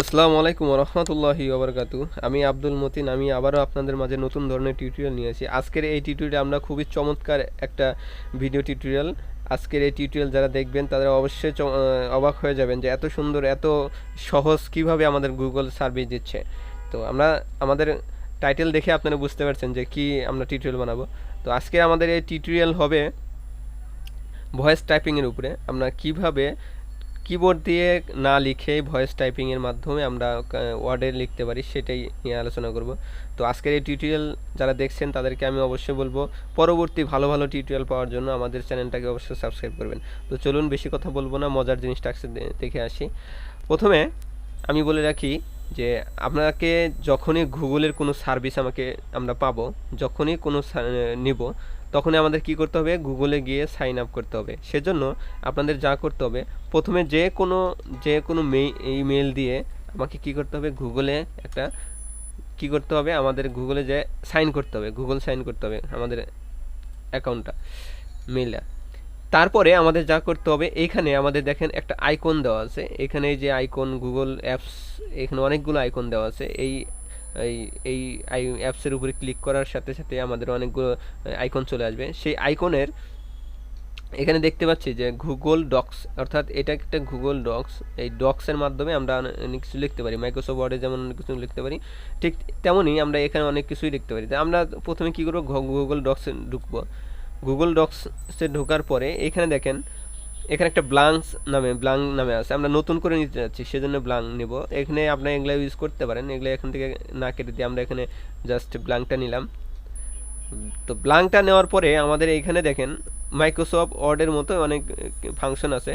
আসসালামু আলাইকুম রহমতুল্লাহি ওবরকাতু। আমি আব্দুল মতিন, আমি আবারও আপনাদের মাঝে নতুন ধরনের টিউটোরিয়াল নিয়ে এসেছি আজকের এই টিউটোরিয়ালে আমরা খুবই চমৎকার একটা ভিডিও টিউটোরিয়াল আজকের এই টিউটোরিয়াল যারা দেখবেন, তারা অবশ্যই অবাক হয়ে যাবেন যে এত সুন্দর, এত সহজ কীভাবে আমাদের গুগল সার্ভিস দিচ্ছে। তো আমরা, আমাদের টাইটেল দেখে আপনারা বুঝতে পারছেন যে কি আমরা টিউটোরিয়াল বানাবো। তো আজকে আমাদের এই টিউটোরিয়াল হবে ভয়েস টাইপিংয়ের উপরে। আমরা কীভাবে কিবোর্ড দিয়ে না লিখে ভয়েস টাইপিংয়ের মাধ্যমে আমরা ওয়ার্ডে লিখতে পারি, সেটাই নিয়ে আলোচনা করব। তো আজকের এই টিউটোরিয়াল যারা দেখছেন, তাদেরকে আমি অবশ্যই বলব, পরবর্তী ভালো ভালো টিউটোরিয়াল পাওয়ার জন্য আমাদের চ্যানেলটাকে অবশ্যই সাবস্ক্রাইব করবেন। তো চলুন বেশি কথা বলব না, মজার জিনিসটা দেখে আসি। প্রথমে আমি বলে রাখি যে, আপনাকে যখনই গুগলের কোনো সার্ভিস আমাকে, আমরা পাবো, যখনই কোনো নিব তখনই আমাদের কি করতে হবে? গুগলে গিয়ে সাইন আপ করতে হবে। সেজন্য আপনাদের যা করতে হবে, প্রথমে যে কোনো যে কোনো ইমেল দিয়ে আমাকে কি করতে হবে? গুগলে একটা কি করতে হবে? আমাদের গুগলে যে সাইন করতে হবে গুগল সাইন করতে হবে আমাদের অ্যাকাউন্টটা মেইলটা তারপরে আমাদের যা করতে হবে, এখানে আমাদের দেখেন একটা আইকন দেওয়া আছে। এখানে যে আইকন গুগল অ্যাপস এখানে অনেকগুলো আইকন দেওয়া আছে। এই এই এই আই অ্যাপসের উপরে ক্লিক করার সাথে সাথে আমাদের অনেকগুলো আইকন চলে আসবে। সেই আইকনের এখানে দেখতে পাচ্ছি যে গুগল ডক্স অর্থাৎ এটা একটা গুগল ডক্স এই ডক্সের মাধ্যমে আমরা অনেক কিছু লিখতে পারি। মাইক্রোসফট ওয়ার্ডে যেমন অনেক কিছু লিখতে পারি, ঠিক তেমনই আমরা এখানে অনেক কিছুই লিখতে পারি। আমরা প্রথমে কী করব? গুগল ডক্সে ঢুকবো। গুগল ডক্সে ঢোকার পরে এখানে দেখেন এখানে একটা ব্লাঙ্কস নামে ব্লাঙ্ক নামে আছে। আমরা নতুন করে নিতে যাচ্ছি, সেজন্য ব্লাঙ্ক নেব। এখানে আপনার এগুলো ইউজ করতে পারেন। এগুলো এখান থেকে না কেটে দিয়ে আমরা এখানে জাস্ট ব্লাঙ্কটা নিলাম। তো ব্লাঙ্কটা নেওয়ার পরে আমাদের এইখানে দেখেন মাইক্রোসফট ওয়ার্ডের মতো অনেক ফাংশন আছে।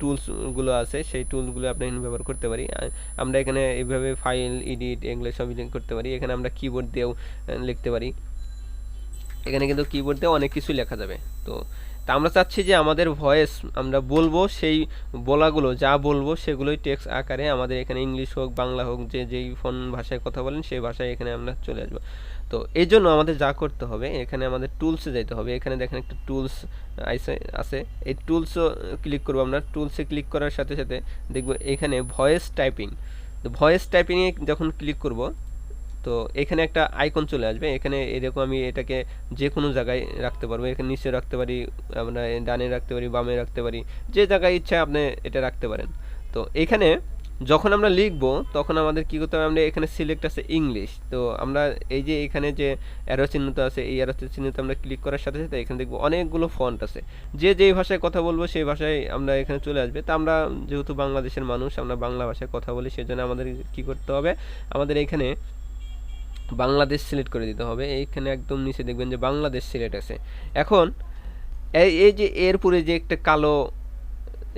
টুলসগুলো আছে, সেই টুলসগুলো আপনি এখানে ব্যবহার করতে পারি। আমরা এখানে এইভাবে ফাইল এডিট এগুলো সব করতে পারি। এখানে আমরা কিবোর্ড দিয়েও লিখতে পারি। এখানে কিন্তু কিবোর্ড দিয়ে অনেক কিছু লেখা যাবে। তো তা আমরা চাচ্ছি যে আমাদের ভয়েস আমরা বলব, সেই বলাগুলো, যা বলব সেগুলোই টেক্সট আকারে আমাদের এখানে ইংলিশ হোক, বাংলা হোক, যে যেই ফোন ভাষায় কথা বলেন সেই ভাষায় এখানে আমরা চলে আসব। তো এই জন্য আমাদের যা করতে হবে, এখানে আমাদের টুলসে যেতে হবে। এখানে দেখেন একটা টুলস আইসে, আছে। এই টুলসও ক্লিক করব আমরা। টুলসে ক্লিক করার সাথে সাথে দেখব এখানে ভয়েস টাইপিং তো ভয়েস টাইপিংয়ে যখন ক্লিক করব তো এখানে একটা আইকন চলে আসবে। এখানে এরকম আমি এটাকে যে কোনো জায়গায় রাখতে পারব। এখানে নিচে রাখতে পারি, আমরা ডানে রাখতে পারি, বামে রাখতে পারি, যে জায়গায় ইচ্ছা আপনি এটা রাখতে পারেন। তো এখানে যখন আমরা লিখব, তখন আমাদের কী করতে হবে? আমরা এখানে সিলেক্ট আছে ইংলিশ তো আমরা এই যে এখানে যে অ্যারো চিহ্নটা আছে, এই অ্যারো চিহ্নতে আমরা ক্লিক করার সাথে সাথে এখানে দেখব অনেকগুলো ফন্ট আছে। যে যেই ভাষায় কথা বলব, সেই ভাষায় আমরা এখানে চলে আসবে। তা আমরা যেহেতু বাংলাদেশের মানুষ, আমরা বাংলা ভাষায় কথা বলি, সেজন্য আমাদের কি করতে হবে? আমাদের এখানে বাংলাদেশ সিলেক্ট করে দিতে হবে। এইখানে একদম নিচে দেখবেন যে বাংলাদেশ সিলেক্ট আছে। এখন এই এই যে এরপরে যে একটা কালো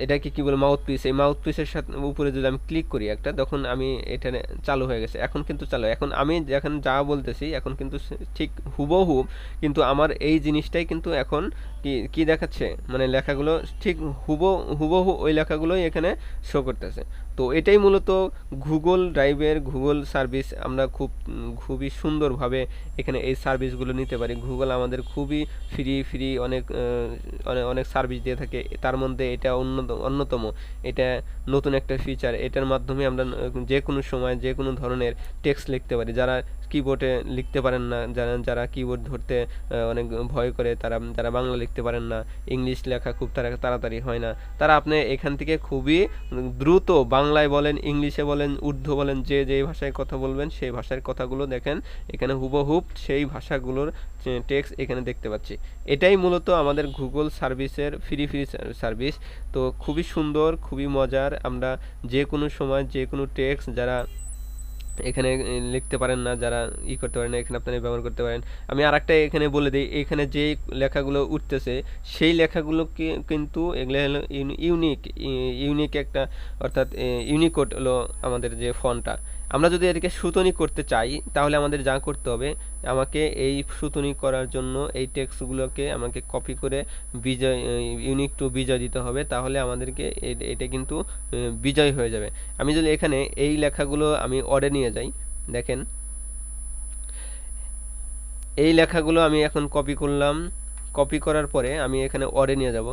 এটাকে কি বলে মাউথ পিস এই মাউথ পিসের সাথে উপরে যদি আমি ক্লিক করি একটা, তখন আমি এটা চালু হয়ে গেছে। এখন কিন্তু চালু এখন আমি এখন যা বলতেছি, এখন কিন্তু ঠিক হুবহু কিন্তু আমার এই জিনিসটাই কিন্তু এখন কি কি দেখাচ্ছে? মানে লেখাগুলো ঠিক হুব হুবহু ওই লেখাগুলোই এখানে শো করতেছে। তো এটাই মূলত গুগল ড্রাইভের গুগল সার্ভিস আমরা খুব, খুবই সুন্দরভাবে এখানে এই সার্ভিসগুলো নিতে পারি। গুগল আমাদের খুবই ফ্রি ফ্রি অনেক অনেক সার্ভিস দিয়ে থাকে। তার মধ্যে এটা অন্যতম অন্যতম এটা নতুন একটা ফিচার এটার মাধ্যমে আমরা যে কোনো সময় যে কোনো ধরনের টেক্সট লিখতে পারি। যারা কিবোর্ডে লিখতে পারেন না, যারা যারা কিবোর্ড ধরতে অনেক ভয় করে, তারা, যারা বাংলা লিখতে পারেন না ইংলিশ লেখা খুব তারা, তাড়াতাড়ি হয় না। তারা আপনি এখান থেকে খুবই দ্রুত বাংলায় বলেন ইংলিশে বলেন, উর্দু বলেন, যে যে ভাষায় কথা বলবেন, সেই ভাষার কথাগুলো দেখেন। এখানে হুবহুব সেই ভাষাগুলোর টেক্সট এখানে দেখতে পাচ্ছি। এটাই মূলত আমাদের গুগল সার্ভিসের ফ্রি ফ্রি সার্ভিস তো খুবই সুন্দর, খুবই মজার। আমরা যে কোনো সময় যে কোনো টেক্সট যারা এখানে লিখতে পারেন না, যারা ই করতে পারেন এখানে আপনারা ব্যবহার করতে পারেন। আমি আরেকটা এখানে বলে দিই, এখানে যে লেখাগুলো উঠতেছে, সেই লেখাগুলো কি- কিন্তু এগুলো হলো ইউনিক ইউনিক একটা, অর্থাৎ ইউনিকোড হলো আমাদের যে ফন্টটা। আমরা যদি এটাকে সুতনি করতে চাই, তাহলে আমাদের যা করতে হবে, আমাকে এই সুতনি করার জন্য এই টেক্সটগুলোকে আমাকে কপি করে বিজয়, ইউনিক টু বিজয় দিতে হবে, তাহলে আমাদেরকে এটা কিন্তু বিজয় হয়ে যাবে। আমি যদি এখানে এই লেখাগুলো আমি অর্ডে নিয়ে যাই, দেখেন। এই লেখাগুলো আমি এখন কপি করলাম। কপি করার পরে আমি এখানে অর্ডে নিয়ে যাব।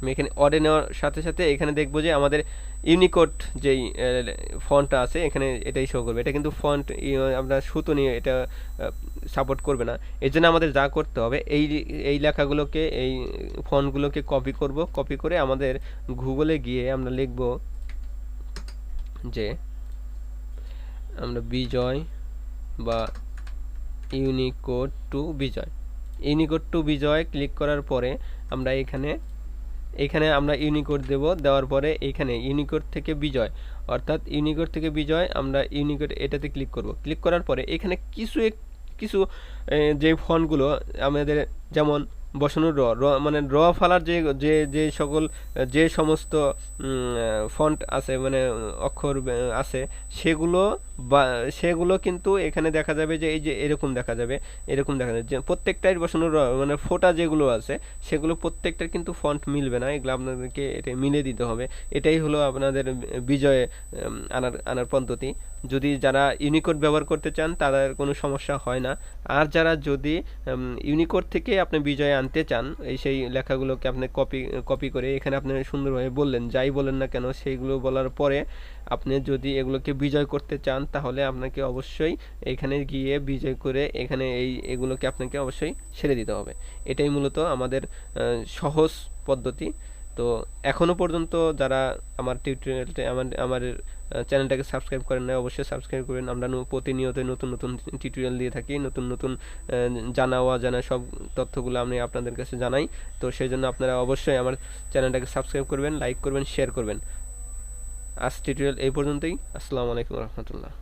আমি এখানে অর্ডে নেওয়ার সাথে সাথে এখানে দেখব যে আমাদের ইউনিকোড যেই ফন্টটা আছে, এখানে এটাই শো করবে। এটা কিন্তু ফন্ট আমরা সুতো নিয়ে এটা সাপোর্ট করবে না। এর জন্য আমাদের যা করতে হবে, এই এই লেখাগুলোকে, এই ফন্টগুলোকে কপি করব। কপি করে আমাদের গুগলে গিয়ে আমরা লিখব যে, আমরা বিজয় বা Unicode to Bijoy. Unicode to Bijoy click করার পরে আমরা এখানে এখানে আমরা ইউনিকোড দেব, দেওয়ার পরে এখানে ইউনিকোড থেকে বিজয়, অর্থাৎ ইউনিকোড থেকে বিজয় আমরা ইউনিকোড এটাতে ক্লিক করব। ক্লিক করার পরে এখানে কিছু কিছু যে ফোনগুলো আমাদের যেমন বসানোর র র মানে র ফালার যে যে যে সকল, যে সমস্ত ফন্ট আছে মানে অক্ষর আছে, সেগুলো বা, সেগুলো কিন্তু এখানে দেখা যাবে যে, এই যে এরকম দেখা যাবে, এরকম দেখা যাবে প্রত্যেকটাই বসানো র- মানে ফোটা যেগুলো আছে, সেগুলো প্রত্যেকটার কিন্তু ফন্ট মিলবে না, এগুলো আপনাদেরকে এটা মিলে দিতে হবে। এটাই হলো আপনাদের বিজয়ে আনার আনার পদ্ধতি। যদি যারা ইউনিকোড ব্যবহার করতে চান, তাদের কোনো সমস্যা হয় না। আর যারা যদি ইউনিকোড থেকে আপনি বিজয় আনতে চান, এই সেই লেখাগুলোকে আপনি কপি কপি করে এখানে আপনি সুন্দরভাবে বললেন, যাই বলেন না কেন সেইগুলো বলার পরে আপনি যদি এগুলোকে বিজয় করতে চান, তাহলে আপনাকে অবশ্যই এখানে গিয়ে বিজয় করে এখানে এই এগুলোকে আপনাকে অবশ্যই ছেড়ে দিতে হবে। এটাই মূলত আমাদের সহজ পদ্ধতি। তো এখনও পর্যন্ত যারা আমার টিউটোরিয়ালটা আমার আমার চ্যানেলটাকে সাবস্ক্রাইব করেন না অবশ্যই সাবস্ক্রাইব করবেন। আমরা প্রতিনিয়ত নতুন নতুন টিউটোরিয়াল দিয়ে থাকি, নতুন নতুন জানা, অজানা সব তথ্যগুলো আমি আপনাদের কাছে জানাই। তো সেই জন্য আপনারা অবশ্যই আমার চ্যানেলটাকে সাবস্ক্রাইব করবেন লাইক করবেন শেয়ার করবেন। আজ টিউটোরিয়াল এই পর্যন্তই। আসসালামু আলাইকুম রহমতুল্লাহ।